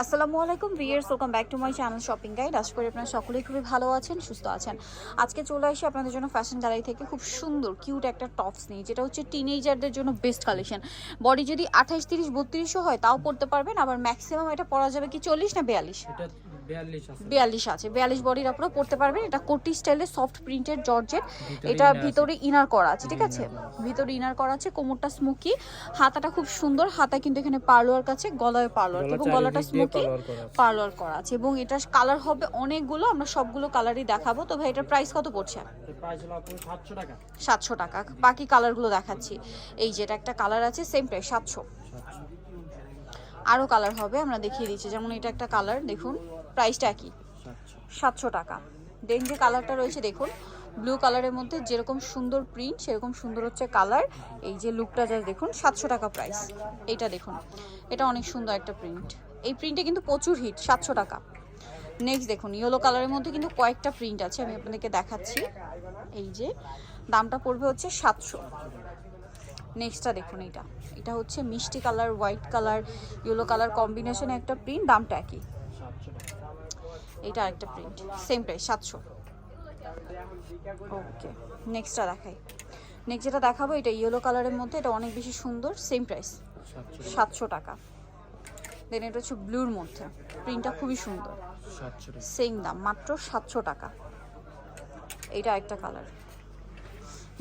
আসসালামু আলাইকুম viewers welcome back to my channel shopping guide আশা করি আপনারা সকলেই খুবই ভালো আছেন, সুস্থ আছেন। আজকে চলে আসি আপনাদের জন্য ফ্যাশন গ্যালারি থেকে খুব সুন্দর কিউট একটা টপস নিয়ে, যেটা হচ্ছে টিনেজারদের জন্য বেস্ট কালেকশন বডি যদি আঠাশ, তিরিশ, বত্রিশও হয়, তাও পড়তে পারবেন, আবার ম্যাক্সিমাম এটা পরা যাবে কি চল্লিশ না বিয়াল্লিশ? বিয়াল্লিশ আছে। বিয়াল্লিশ বডির আপনারা পড়তে পারবেন। এটা কোটি স্টাইলের সফট প্রিন্টের জর্জেট। এটা ভিতরে ইনার করা আছে ঠিক আছে? ভিতরে ইনার করা আছে কোমরটা স্মোকি হাতাটা খুব সুন্দর। হাতা কিন্তু এখানে পার্লোয়ার কাছে গলায় পার্লোয়ার এবং গলাটা স্মোকি পার্লার করা আছে। এবং এটার কালার হবে অনেকগুলো। আমরা সবগুলো কালারই দেখাবো। তো ভাই এটার প্রাইস কত পড়ছে? সাতশো টাকা। বাকি কালারগুলো দেখাচ্ছি। এই যেটা একটা কালার আছে সেম প্রাইস সাতশো। সাতশো। আরও কালার হবে আমরা দেখিয়ে দিচ্ছি। যেমন এটা একটা কালার দেখুন। প্রাইসটা একই। সাতশো টাকা। দেন যে কালারটা রয়েছে, দেখুন। ব্লু কালারের মধ্যে যেরকম সুন্দর প্রিন্ট, সেরকম সুন্দর হচ্ছে কালার। এই যে লুকটা যা, দেখুন, সাতশো টাকা প্রাইস। এইটা দেখুন, এটা অনেক সুন্দর একটা প্রিন্ট। এই প্রিন্টে কিন্তু প্রচুর হিট, সাতশো টাকা। নেক্সট দেখুন, ইয়েলো কালারের মধ্যে কিন্তু কয়েকটা প্রিন্ট আছে, আমি আপনাদেরকে দেখাচ্ছি। এই যে, দামটা পড়বে হচ্ছে সাতশো। নেক্সটটা দেখুন এটা। এটা হচ্ছে মিষ্টি colour, white colour, yellow colour কম্বিনেশনে একটা প্রিন্ট, দামটা একই। এটা আরেকটা প্রিন্ট সেম প্রাইস সাতশো। ওকে নেক্সটটা দেখাই। নেক্সট যেটা দেখাবো এটা ইয়েলো কালারের মধ্যে এটা অনেক বেশি সুন্দর সেম প্রাইস সাতশো টাকা। দেন এটা হচ্ছে ব্লুর মধ্যে। প্রিন্টটা খুবই সুন্দর। সেম দাম মাত্র সাতশো টাকা। এইটা একটা কালার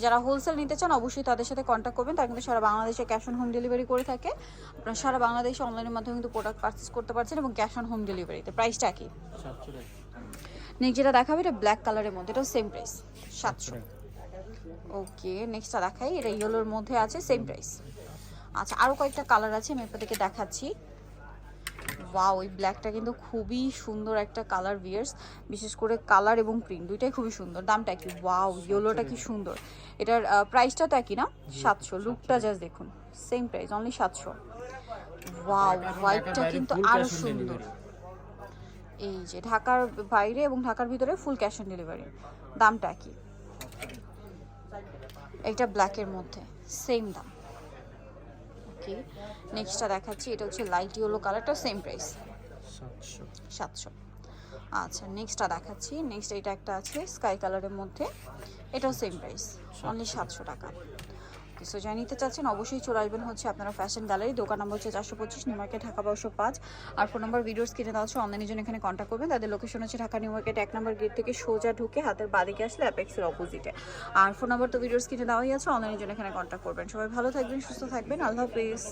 যারা হোলসেল নিতে চান, অবশ্যই তাদের সাথে কন্ট্যাক্ট করবেন। তারা কিন্তু সারা বাংলাদেশে ক্যাশ অন হোম ডেলিভারি করে থাকে। আপনারা সারা বাংলাদেশে অনলাইনের মাধ্যমে কিন্তু প্রোডাক্ট পারচেস করতে পারছেন এবং ক্যাশ অন হোম ডেলিভারিতে প্রাইসটা টাকা নেক্সট যেটা দেখাবে, এটা ব্ল্যাক কালারের মধ্যে। এটাও সেম প্রাইস সাতশো। ওকে নেক্সটটা দেখাই। এটা ইয়েলোর মধ্যে আছে সেম প্রাইস আচ্ছা আরও কয়েকটা কালার আছে, আমি আপনাদেরকে দেখাচ্ছি। ওয়াও ওই ব্ল্যাকটা কিন্তু খুবই সুন্দর একটা কালার ভিয়ার্স বিশেষ করে কালার এবং প্রিন্ট দুইটাই খুবই সুন্দর দামটা কি ওয়াও ইয়েলোটা কি সুন্দর। এটার প্রাইসটা তো একই না? সাতশো লুকটা জাস্ট দেখুন সেম প্রাইস অনলি সাতশো। ওয়াও হোয়াইটটা কিন্তু আরও সুন্দর। এই যে ঢাকার বাইরে এবং ঢাকার ভিতরে ফুল ক্যাশ অন ডেলিভারি দামটা কি এটা ব্ল্যাকের মধ্যে সেম দাম। ওকে নেক্সটটা দেখাচ্ছি এটা হচ্ছে লাইট ইয়েলো কালারটা সেম প্রাইস সাতশো। আচ্ছা নেক্সটটা দেখাচ্ছি। নেক্সট এটা একটা আছে স্কাই কালারের মধ্যে। এটাও সেম প্রাইস অনলি সাতশো টাকা। সো যা নিতে চাচ্ছেন, অবশ্যই চলে আসবেন হচ্ছে আপনারা ফ্যাশন গ্যালারি দোকান নম্বর হচ্ছে চারশো পঁচিশ নিউ মার্কেট ঢাকা বারোশো পাঁচ। আর ফোন নম্বর ভিডিওস কিনে দেওয়া হচ্ছে অনলাইনের জন্য এখানে কন্ট্যাক্ট করবেন। তাদের লোকেশন হচ্ছে ঢাকা নিউ মার্কেট এক নম্বর গেট থেকে সোজা ঢুকে হাতের বাদিকে আসলে অ্যাপেক্সের অপোজিটে আর ফোন নম্বর তো ভিডিওস কিনে দেওয়াই আছে অনলাইনের জন্য এখানে কন্ট্যাক্ট করবেন। সবাই ভালো থাকবেন, সুস্থ থাকবেন, আল্লাহ হাফিজ।